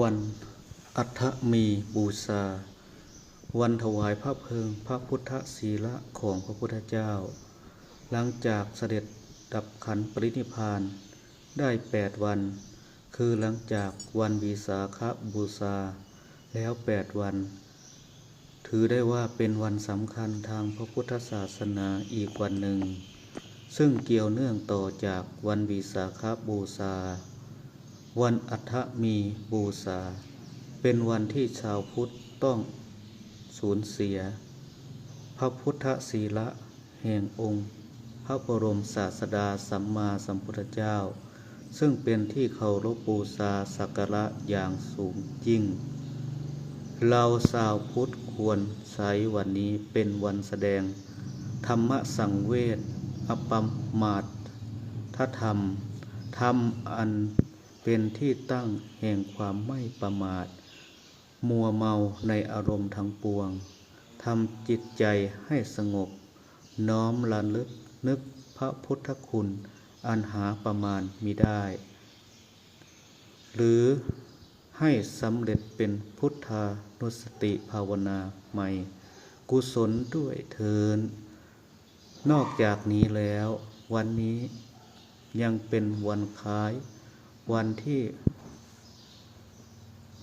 วันอัฐมีบูชา วันถวายพระเพลิงพระพุทธศีละของพระพุทธเจ้า หลังจากเสด็จดับขันปรินิพานได้แปดวัน คือหลังจากวันวิสาขบูชาแล้วแปดวัน ถือได้ว่าเป็นวันสำคัญทางพระพุทธศาสนาอีกวันหนึ่ง ซึ่งเกี่ยวเนื่องต่อจากวันวิสาขบูชา วันอัฐมีบูชาเป็นวันที่ชาวพุทธต้องสูญเสีย พระพุทธศีละแห่งองค์ พระบรมศาสดาสัมมาสัมพุทธเจ้า ซึ่งเป็นที่เคารพบูชาสักการะอย่างสูงยิ่ง เราชาวพุทธควรใช้วันนี้เป็นวันแสดง ธรรมสังเวชอปมมาตทธรรม ธรรมอัน เป็นที่ตั้งแห่งความไม่ประมาท มัวเมาในอารมณ์ทั้งปวงทำจิตใจให้สงบ น้อมระลึกนึกพระพุทธคุณ อันหาประมาณมิได้ หรือให้สำเร็จเป็นพุทธานุสติภาวนาใหม่ กุศลด้วยเทิน นอกจากนี้แล้ว วันนี้ยังเป็นวันคล้าย วันที่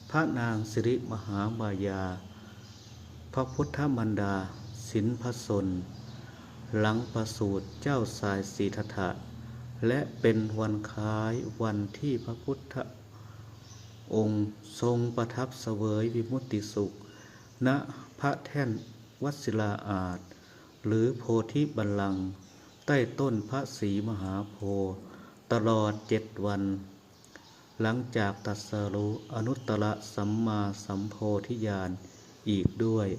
พระนางสิริมหามายา พระพุทธมันดา สินพสน หลังประสูติเจ้าสายสีทธะและเป็นวันคล้ายวันที่พระพุทธองค์ทรงประทับเสวยวิมุตติสุข ณพระแท่นวัศิลาอาจ หรือโพธิบัลลังก์ใต้ต้นพระศรีมหาโพธิ์ตลอดเจ็ดวัน หลังจากตัสรู้อนุตตรสัมมาสัมโพธิญาณอีกด้วย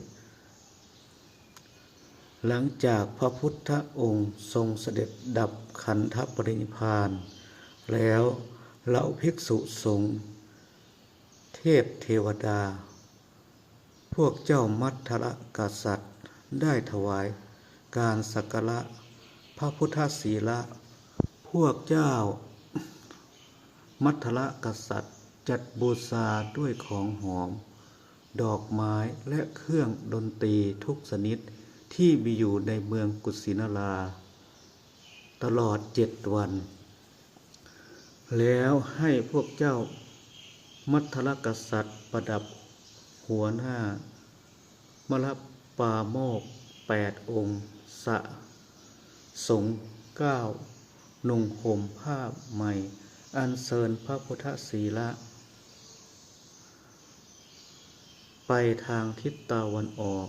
หลังจากพระพุทธองค์ทรงเสด็จดับขันธปรินิพานแล้วเหล่าภิกษุสงฆ์เทพเทวดา พวกเจ้ามัทธรกษัตริย์ได้ถวายการสักการะพระพุทธศีละ พวกเจ้า มัทละกษัตริย์ จัดบูชาด้วยของหอม ดอกไม้และเครื่องดนตรีทุกชนิดที่มีอยู่ในเมืองกุสินารา ตลอดเจ็ดวัน แล้วให้พวกเจ้ามัทละกษัตริย์ประดับหัวหน้ามรปาโมกแปดองค์ สะ สงเก้านุ่งห่มผ้าใหม่ อันเชิญพระพุทธศีละ ไปทางทิศตะวันออก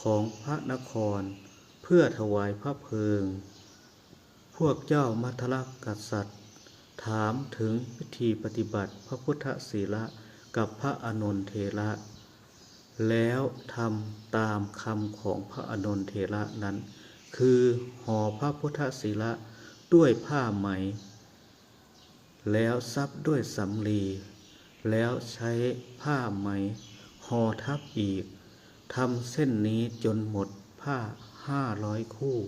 ของพระนครเพื่อถวายพระเพลิง พวกเจ้ามัทลกษัตริย์ ถามถึงวิธีปฏิบัติพระพุทธศีละกับพระอานนทเทระ แล้วทำตามคำของพระอานนทเทระนั้น คือห่อพระพุทธศีละด้วยผ้าไหม แล้วซับด้วยสำลี แล้วใช้ผ้าไหมห่อทับอีกทำเส้นนี้จนหมดผ้าห้าร้อยคู่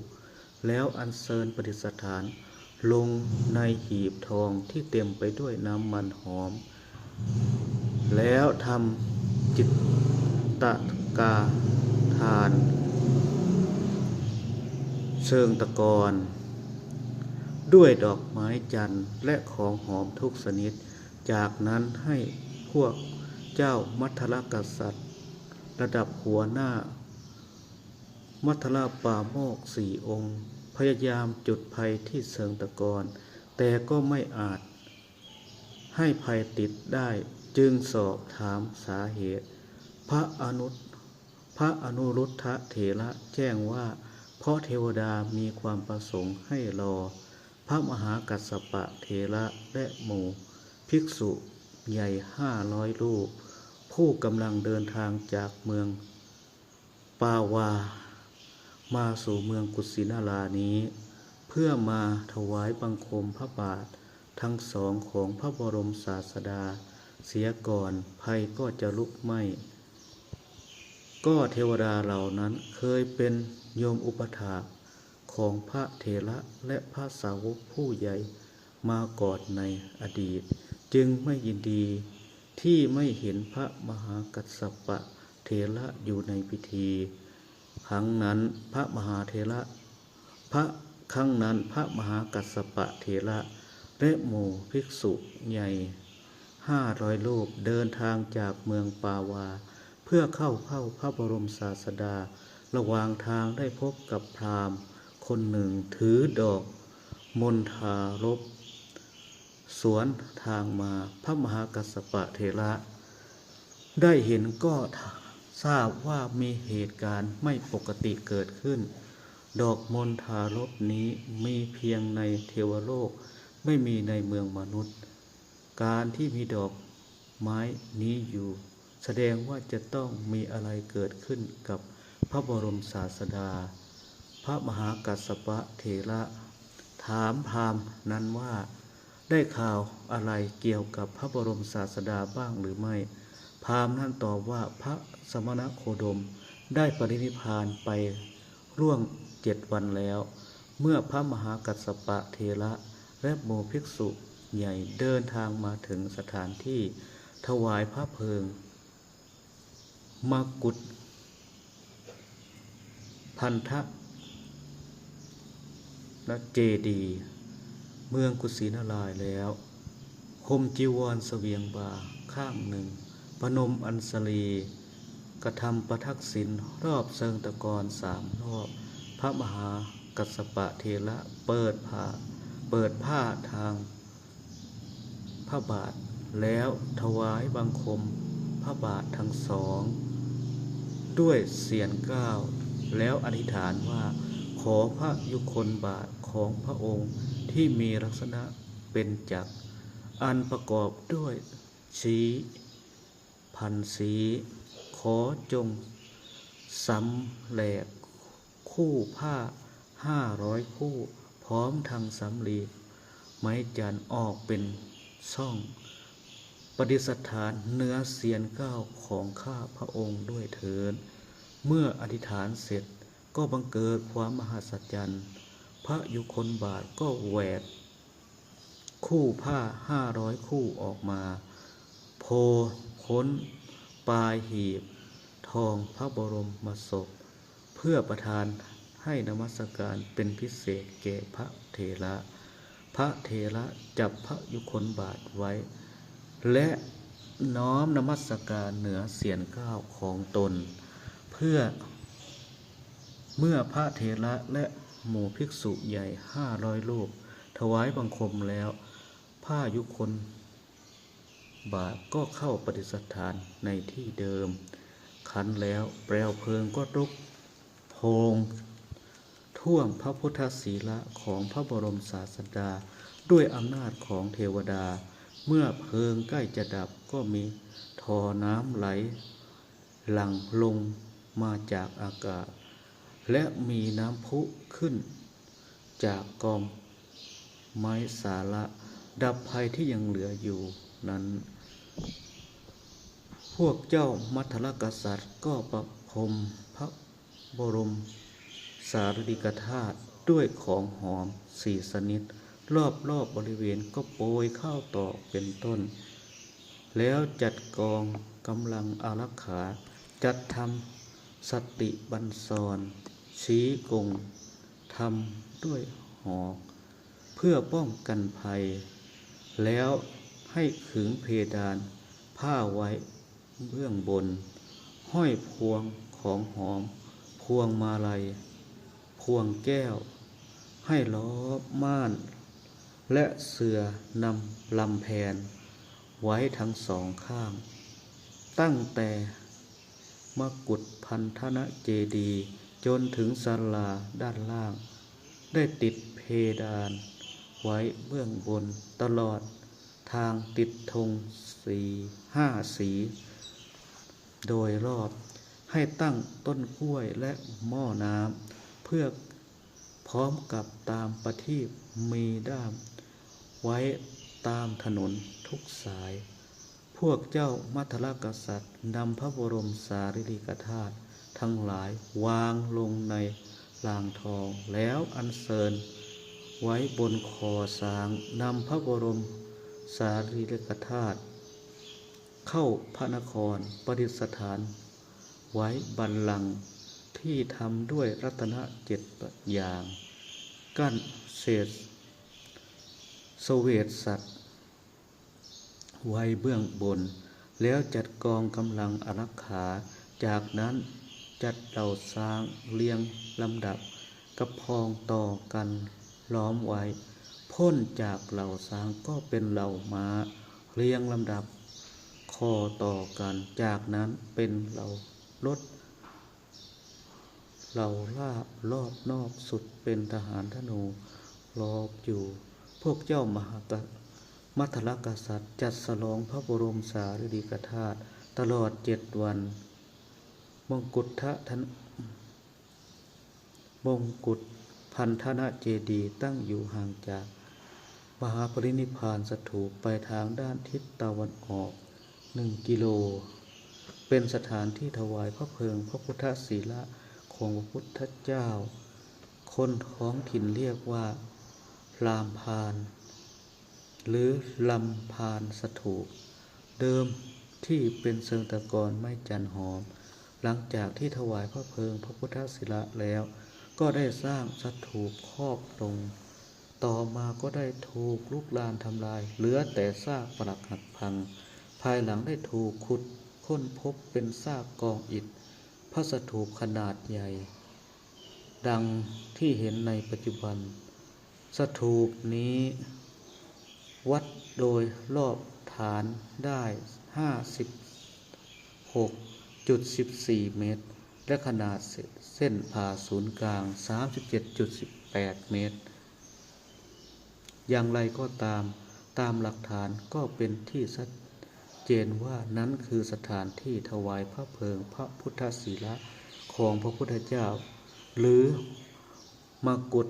แล้วอัญเชิญปฏิสถาน ลงในหีบทองที่เต็มไปด้วยน้ำมันหอม แล้วทำจิตตะกาทาน เชิงตะกอน ด้วยดอกไม้จันทร์และของหอมทุกชนิด จากนั้นให้พวกเจ้ามัทธลกษัตริย์ ระดับหัวหน้า มัทธลปาโมกสี่องค์ พยายามจุดภัยที่เชิงตะกอนแต่ก็ไม่อาจ ให้ภัยติดได้จึงสอบถามสาเหตุ พระอนุพระอนุรุทธะเถระแจ้งว่า เพราะเทวดามีความประสงค์ให้รอ พระมหากัสสปะเถระและหมู่ ภิกษุใหญ่ห้าร้อยรูปผู้กำลังเดินทางจากเมือง ปาวา มาสู่เมืองกุสินารานี้ เพื่อมาถวายบังคมพระบาท ทั้งสองของพระบรมศาสดา เสียก่อนภัยก็จะลุกไหม้ก็เทวดาเหล่านั้นเคยเป็นโยมอุปถาก ของพระเถระและพระสาวกผู้ใหญ่มาก่อนในอดีต จึงไม่ยินดีที่ไม่เห็นพระมหากัสสปะเทระอยู่ในพิธี ครั้งนั้นพระมหาเทระพระครั้งนั้นพระมหากัสสปะเทระและหมู่ภิกษุใหญ่ห้าร้อยรูปเดินทางจากเมืองปาวา เพื่อเข้าเข้าพระบรมศาสดา ระหว่างทางได้พบกับพราหมณ์ คนหนึ่งถือดอกมณฑารบสวนทางมาพระมหากัสสปะเทระ ได้เห็นก็ทราบว่ามีเหตุการณ์ไม่ปกติเกิดขึ้น ดอกมณฑารบนี้มีเพียงในเทวโลกไม่มีในเมืองมนุษย์ การที่มีดอกไม้นี้อยู่ แสดงว่าจะต้องมีอะไรเกิดขึ้นกับพระบรมศาสดา พระมหากัสสปะเถระ ถามพราหมณ์นั้นว่า ได้ข่าวอะไรเกี่ยวกับพระบรมศาสดาบ้างหรือไม่ พราหมณ์นั้นตอบว่าพระสมณโคดมได้ปรินิพานไปร่วงเจ็ดวันแล้ว เมื่อพระมหากัสสปะเทระและโมภิกษุใหญ่เดินทางมาถึงสถานที่ถวายพระเพลิงมากุฏพันธะ และเจดี เมืองกุสินาลายแล้วคมจีวรเสวียงบาข้างหนึ่งปนมอัญสลี กระทำประทักษิณรอบเชิงตะกอนสามรอบ พระมหากัสปะเทระเปิดผ้าเปิดผ้าทางพระบาท แล้วถวายบังคมพระบาททั้งสอง ด้วยเสียงก้าวแล้วอธิษฐานว่า อพระยุคลบาทของพระองค์ที่มีลักษณะเป็นจักร อันประกอบด้วยชี้พันสี ขอจงสำแหลกคู่ผ้าห้าร้อยคู่ พร้อมทางสำลีไม้จันออกเป็นช่องปฏิสถานเนื้อเสียนเก้าของข้าพระองค์ด้วยเถิดเมื่ออธิษฐานเสร็จ ก็บังเกิดความมหัศจรรย์ พระยุคลบาทก็แหวก คู่ผ้าห้าร้อยคู่ออกมา โพพ้น ปลายหีบ ทองพระบรมมศพ เพื่อประทานให้นมัสการเป็นพิเศษแก่พระเถระ พระเถระจับพระยุคลบาทไว้ และน้อมนมัสการเหนือเสียนก้าวของตน เพื่อ เมื่อพระเถระและหมู่ภิกษุใหญ่ห้าร้อยรูป ถวายบังคมแล้ว ผ้ายุคนบาทก็เข้าปฏิสถานในที่เดิมขันแล้วแปลวเพลิงก็ลุกโพงท่วมพระพุทธศีละของพระบรมศาสดา ด้วยอำนาจของเทวดา เมื่อเพลิงใกล้จะดับก็มีทอน้ำไหล หลั่งลงมาจากอากาศ และมีน้ำพุขึ้น จากกองไม้สาระดับภัยที่ยังเหลืออยู่นั้น พวกเจ้ามัทลกษัตริย์ก็ประพรมพระบรม สารีริกธาตุด้วยของหอมสี่สนิด รอบรอบบริเวณก็โปรยข้าวตอกเป็นต้น แล้วจัดกองกำลังอารักขา จัดทำสติบันซอ นชี้กงทำด้วยหอก เพื่อป้องกันภัย แล้วให้ขึงเพดานผ้าไว้เบื้องบน ห้อยพวงของหอม พวงมาลัย พวงแก้ว ให้ล้อม่าน และเสือนำลำแพน ไว้ทั้งสองข้าง ตั้งแต่มกุฏพันธนะเจดีย์ จนถึงศาลาด้านล่าง ได้ติดเพดานไว้เบื้องบนตลอดทางติดธงสีห้าสี โดยรอบให้ตั้งต้นกล้วยและหม้อน้ำเพื่อพร้อมกับตามประทีปมีด้าม ไว้ตามถนนทุกสาย พวกเจ้ามัทลกษัตริย์นำพระบรมสารีริกธาตุ ทั้งหลายวางลงในลางทองแล้วอัญเชิญไว้บนคอสางนำพระบรมสารีริกธาตุเข้าพระนครประดิษฐาน ไว้บัลลังที่ทำด้วยรัตนเจ็ดอย่าง กั้นเศษสเวตสัตว์ ไว้เบื้องบน แล้วจัดกองกำลังอารักขาจากนั้น จัดเหล่าสร้างเรียงลำดับกระพองต่อกันล้อมไว้ พ้นจากเหล่าสร้างก็เป็นเหล่าม้า เรียงลำดับ คอต่อกันจากนั้นเป็นเหล่ารถเหล่าลาบรอบนอกสุดเป็นทหารธนูรอบอยู่ พวกเจ้ามหากมัทลกษัตริย์ จัดสลองพระบรมสารีริกธาตุตลอดเจ็ดวัน มงกุฎทะทนมงกุฎพันธนะเจดีตั้งอยู่ห่างจาก มหาปรินิพพานสถูปไปทางด้านทิศตะวันออกหนึ่งกิโล เป็นสถานที่ถวายพระเพลิงพระพุทธศีละของพระพุทธเจ้า คนท้องถิ่นเรียกว่าลามพาน หรือลำพานสถูป เดิมที่เป็นเชิงตะกอนไม้จันหอม หลังจากที่ถวายพระเพลิงพระพุทธศิละแล้ว ก็ได้สร้างสถูปครอบลง ต่อมาก็ได้ถูกลุกลานทำลาย เหลือแต่ซากปรักหักพัง ภายหลังได้ถูกขุดค้นพบเป็นซากกองอิฐพระสถูปขนาดใหญ่ ดังที่เห็นในปัจจุบัน สถูปนี้ วัดโดยรอบฐานได้ห้าสิบหก 56.14เมตร และขนาดเส้นผ่าศูนย์กลาง37.18เจ็ดดจุบแปดเมตร อย่างไรก็ตามตามหลักฐานก็เป็นที่ชัดเจนว่านั้นคือสถานที่ถวายพระเพลิงพระพุทธศีละของพระพุทธเจ้า หรือมกุฏ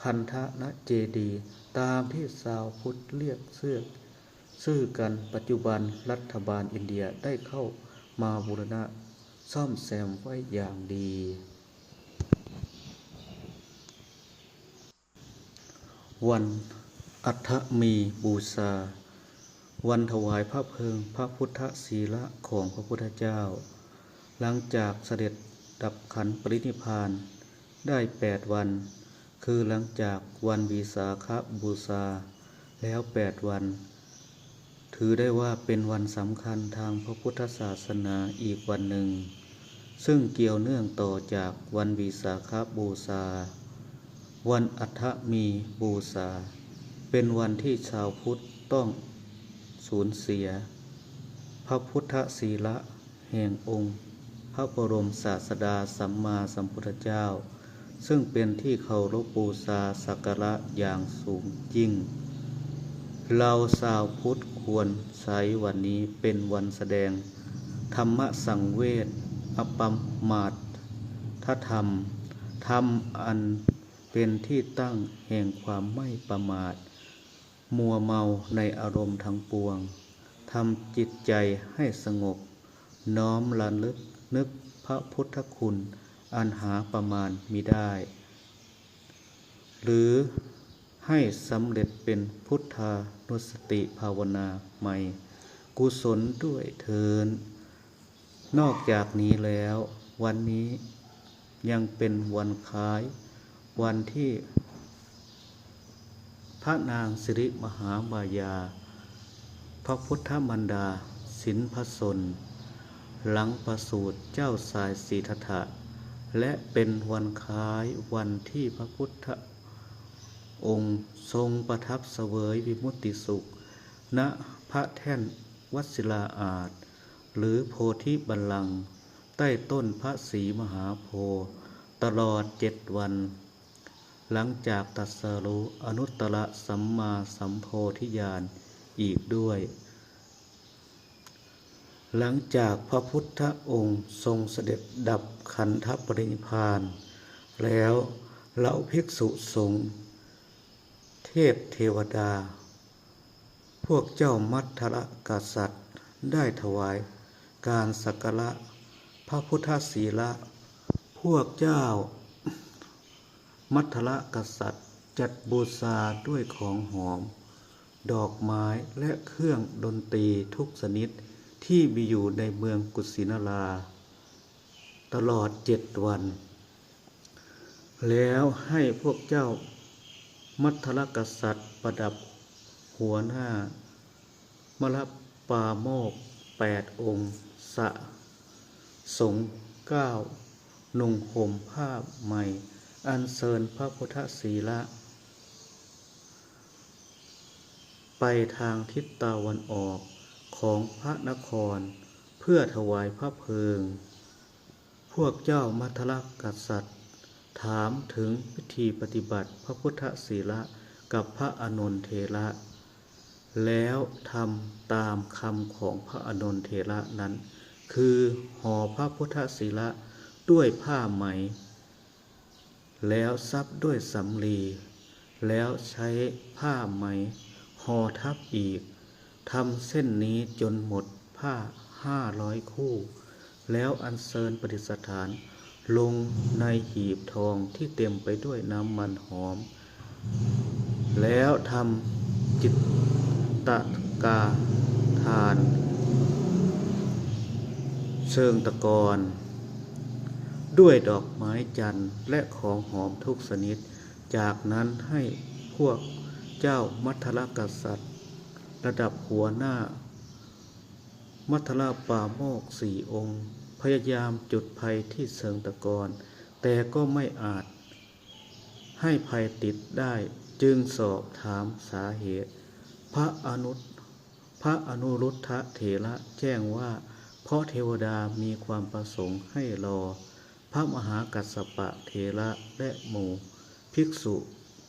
พันธนะเจดีย์ตามที่ชาวพุทธเรียกเสื้อซื่อกันปัจจุบันรัฐบาลอินเดียได้เข้า มาบูรณะซ่อมแซมไว้อย่างดี วันอัฐมีบูชาวันถวายพระเพลิงพระพุทธศีละของพระพุทธเจ้า หลังจากเสด็จดับขันปรินิพานได้แปดวัน คือหลังจากวันวิสาขบูชาแล้วแปดวัน ถือได้ว่าเป็นวันสำคัญทางพระพุทธศาสนาอีกวันหนึ่ง ซึ่งเกี่ยวเนื่องต่อจากวันวิสาขบูชา วันอัฐมีบูชา เป็นวันที่ชาวพุทธต้องสูญเสีย พระพุทธศีละแห่งองค์ พระบรมศาสดาสัมมาสัมพุทธเจ้า ซึ่งเป็นที่เคารพบูชาสักการะอย่างสูงยิ่ง เราชาวพุทธ ควรใช้วันนี้เป็นวันแสดง ธรรมสังเวชอปมมาทธธรรม ธรรมอันเป็นที่ตั้งแห่งความไม่ประมาท มัวเมาในอารมณ์ทั้งปวงทำจิตใจให้สงบ น้อมระลึกนึกพระพุทธคุณ อันหาประมาณมิได้ หรือให้สำเร็จเป็นพุทธา นุสติภาวนาใหม่ กุศลด้วยเทิน นอกจากนี้แล้ว วันนี้ยังเป็นวันคล้าย วันที่ พระนางสิริมหามายา พระพุทธมันดาสินพสนหลังประสูติเจ้าสายสีทธะและเป็นวันคล้ายวันที่พระพุทธ องค์ทรงประทับเสวยวิมุตติสุข ณพระแท่นวัดศิลาอาจ หรือโพธิบัลลังก์ใต้ต้นพระศรีมหาโพธิ์ตลอดเจ็ดวัน หลังจากตัสรู้อนุตตรสัมมาสัมโพธิญาณอีกด้วย หลังจากพระพุทธองค์ทรงเสด็จดับขันธปรินิพาน แล้วเหล่าภิกษุสงฆ์ ทพเทวดา พวกเจ้ามัทธะกษัตริย์ได้ถวายการสักการะพระพุทธศีละ พวกเจ้า มัทธะกษัตริย์จัดบูชาด้วยของหอม ดอกไม้และเครื่องดนตรีทุกชนิดที่มีอยู่ในเมืองกุสินาราตลอดเจ็ดวัน แล้วให้พวกเจ้า มัทรกษัตริย์ประดับหัวหน้ามรปาโมกแปดองค์สะสงเก้านุ่งห่มผ้าใหม่ อันเชิญพระพุทธศีละ ไปทางทิศตะวันออกของพระนครเพื่อถวายพระเพลิง พวกเจ้ามัทรกษัตริย์ ถามถึงพิธีปฏิบัติพระพุทธศีละกับพระอานนเทระ แล้วทำตามคำของพระอานนเทระนั้น คือห่อพระพุทธศีละด้วยผ้าไหม แล้วซับด้วยสำลี แล้วใช้ผ้าไหมห่อทับอีกทำเส้นนี้จนหมดผ้าห้าร้อยคู่ แล้วอัญเชิญปฏิสถาน ลงในหีบทองที่เต็มไปด้วยน้ำมันหอม แล้วทำจิตตะกาทาน เชิงตะกอนด้วยดอกไม้จันทร์และของหอมทุกชนิด จากนั้นให้พวกเจ้ามัทรกษัตริย์ ระดับหัวหน้า มัทราป่าโมกสี่องค์ ยายามจุดภัยที่เชิงตะกอนแต่ก็ไม่อาจ ให้ภัยติดได้จึงสอบถามสาเหตุ พระอนุพระอนุรุทธะเถระแจ้งว่า เพราะเทวดามีความประสงค์ให้รอ พระมหากัสสปะเถระและหมู่ ภิกษุ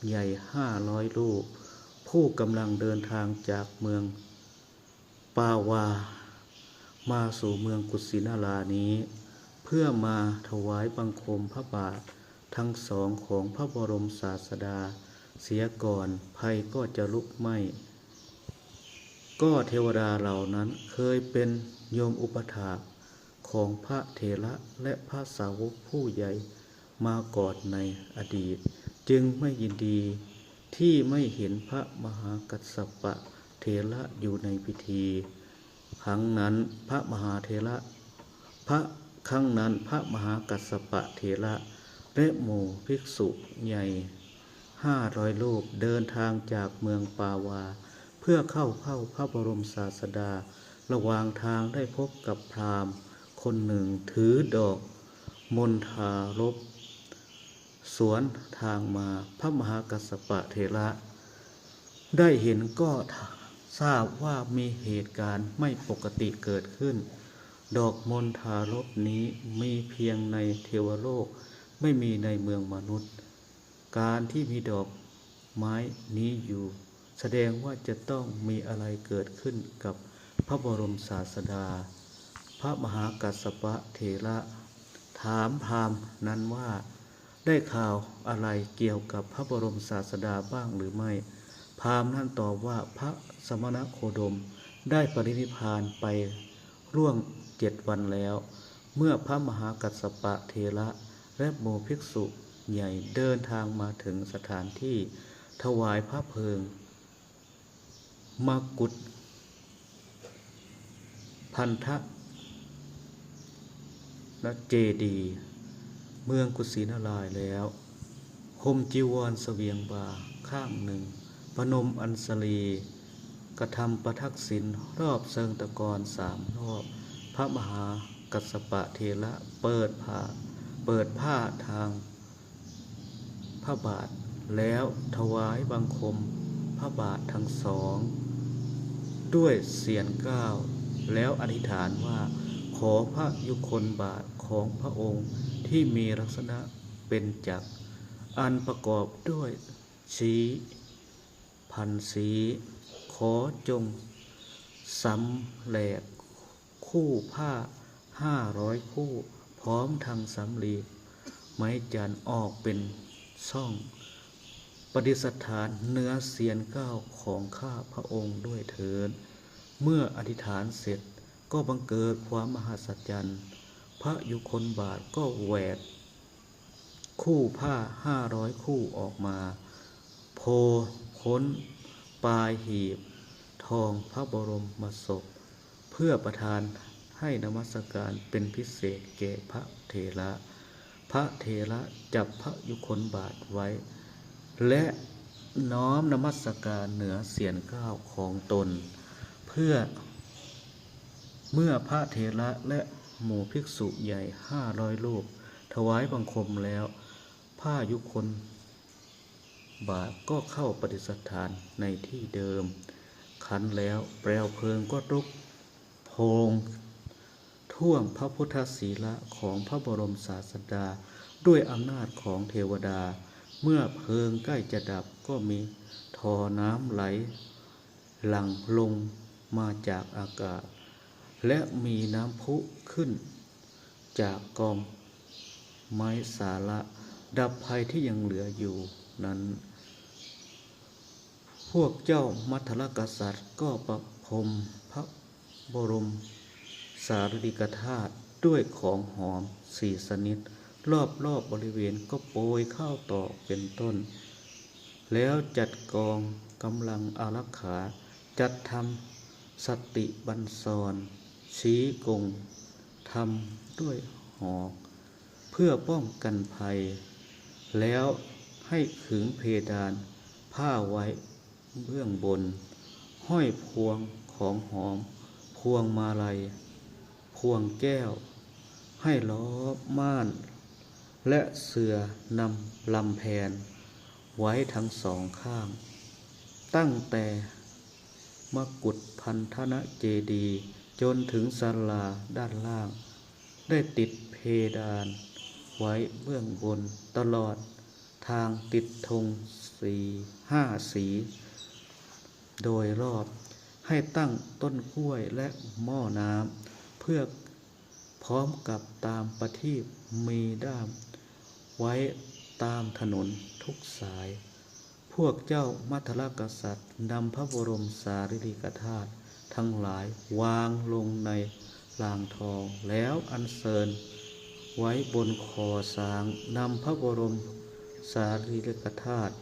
ใหญ่ห้าร้อยรูป ผู้กำลังเดินทางจากเมือง ปาวา มาสู่เมืองกุสินารานี้ เพื่อมาถวายบังคมพระบาททั้งสองของพระบรมศาสดา เสียก่อนภัยก็จะลุกไหม้ก็เทวดาเหล่านั้นเคยเป็นโยมอุปถาของพระเถระและพระสาวกผู้ใหญ่มาก่อนในอดีต จึงไม่ยินดีที่ไม่เห็นพระมหากัสสปะเถระอยู่ในพิธี ครั้งนั้นพระมหาเถระ พระครั้งนั้นพระมหากัสสปะเถระและหมู่ภิกษุใหญ่ห้าร้อยรูปเดินทางจากเมืองปาวา เพื่อเข้าเข้าพระบรมศาสดา ระหว่างทางได้พบกับพราหมณ์ คนหนึ่งถือดอก มณฑารบสวนทางมาพระมหากัสสปะเถระ ได้เห็นก็ ทราบว่ามีเหตุการณ์ไม่ปกติเกิดขึ้น ดอกมณฑารบนี้มีเพียงในเทวโลก ไม่มีในเมืองมนุษย์ การที่มีดอกไม้นี้อยู่ แสดงว่าจะต้องมีอะไรเกิดขึ้นกับพระบรมศาสดา พระมหากัสสปะเถระ ถามพามนั้นว่าได้ข่าวอะไรเกี่ยวกับพระบรมศาสดาบ้างหรือไม่ พามนั้นตอบว่าพระ สมณโคดมได้ปรินิพานไปร่วงเจ็ดวันแล้ว เมื่อพระมหากัสสปะเทระและโมภิกษุใหญ่เดินทางมาถึงสถานที่ถวายพระเพลิงมากุฏพันธะและเจดี เมืองกุสินาลายแล้วห่มจีวรเสวียงบาข้างหนึ่ง พนมอัญสลี กระทำประทักษิณรอบเชิงตะกอนสามรอบ พระมหากัสสปะเทระเปิดผ้าเปิดผ้าทางพระบาท แล้วถวายบังคมพระบาททั้งสอง ด้วยเสียงก้าว แล้วอธิษฐานว่าขอพระยุคลบาทของพระองค์ที่มีลักษณะเป็นจักร อันประกอบด้วยสี พันสี ขอจงสำแหลกคู่ผ้าห้าร้อยคู่ พร้อมทางสำลี ไม้จันออกเป็นช่อง ปฏิสถานเนื้อเสียนเก้าของข้าพระองค์ด้วยเถิดเมื่ออธิษฐานเสร็จก็บังเกิดความมหัศจรรย์พระยุคลบาทก็แหวก คู่ผ้าห้าร้อยคู่ออกมา โพพ้น ปลายหีบ ทองพระบรมมศพ เพื่อประทานให้นมัสการเป็นพิเศษแก่พระเถระ พระเถระจับพระยุคลบาทไว้ และน้อมนมัสการเหนือเสียนข้าวของตน เพื่อ เมื่อพระเถระและหมู่ภิกษุใหญ่ห้าร้อยรูป ถวายบังคมแล้ว ผ้ายุคน บาทก็เข้าปฏิสถานในที่เดิม ขันแล้วแปลวเพลิงก็ลุกโพงท่วงพระพุทธศีละของพระบรมศาสดา ด้วยอำนาจของเทวดา เมื่อเพลิงใกล้จะดับก็มีทอน้ำไหล หลั่งลงมาจากอากาศ และมีน้ำพุขึ้น จากกองไม้สาระดับภัยที่ยังเหลืออยู่นั้น วกเจ้ามัทรกษัตริย์ก็ประพรมพระบรมสารีริกธาตุด้วยของหอมสี่สนิด รอบรอบบริเวณก็โปรยข้าวตอกเป็นต้น แล้วจัดกองกำลังอารักขา จัดทำสติบันซอนชี้กงทำด้วยหอกเพื่อป้องกันภัย แล้วให้ขึงเพดานผ้าไว้ เบื้องบน ห้อยพวงของหอม พวงมาลัย พวงแก้ว ให้ล้อม่าน และเสือนำลำแพน ไว้ทั้งสองข้าง ตั้งแต่มกุฏพันธนะเจดีย์จนถึงศาลาด้านล่าง ได้ติดเพดาน ไว้เบื้องบนตลอดทางติดธงสีห้าสี โดยรอบ ให้ตั้งต้นกล้วยและหม้อน้ำเพื่อพร้อมกับตามประทีปมีด้าม ไว้ตามถนนทุกสาย พวกเจ้ามัทรกษัตริย์นำพระบรมสารีริกธาตุทั้งหลายวางลงในลางทองแล้วอัญเชิญไว้บนคอสางนำพระบรมสารีริกธาตุ